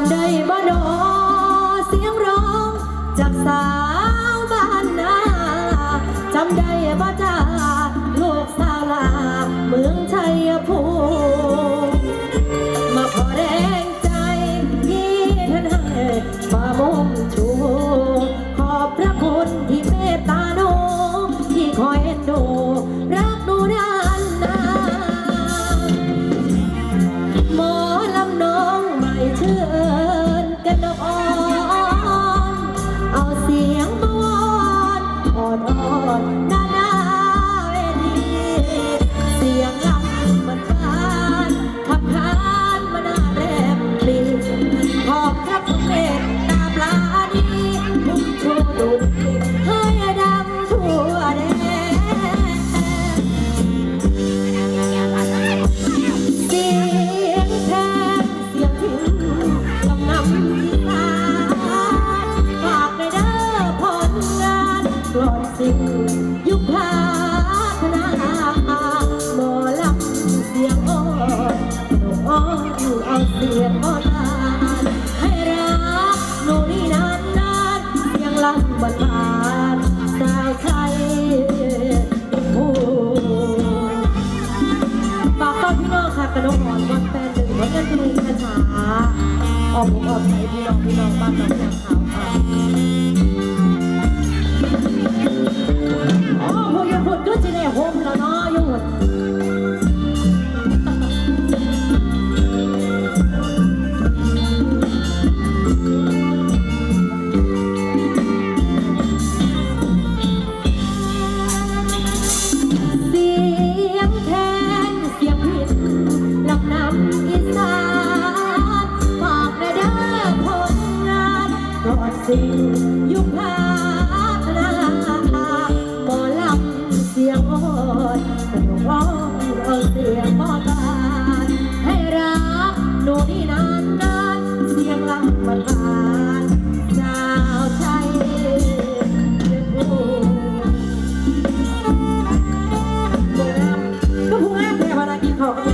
ำได้บ่ด อนสิงยุคพาธนาหมอลำเสียงอ่อนหนูอ่อนเอาเสียงอ่อนลานให้รักหนูนี่นานนานๆเสียงลำบานบานสาวไทยผู้ฝากต้อนพี่น้องค่ะกระนกอ่อนวันแฟนหนึ่งวันกันเพลงกระฉาออกผมออกใช้พี่น้องพี่น้องบ้านน้องยางขาวค่ะ สิงยุคพานาหมอลำเสียงอ่อนกระดูกร้องเอาเสียงบอตานให้รักหนูนี่นานนานเสียงลำมันบานสาวไทยเป็นผู้ก็พูดง่ายแต่เวลากินข้าวก็ยัง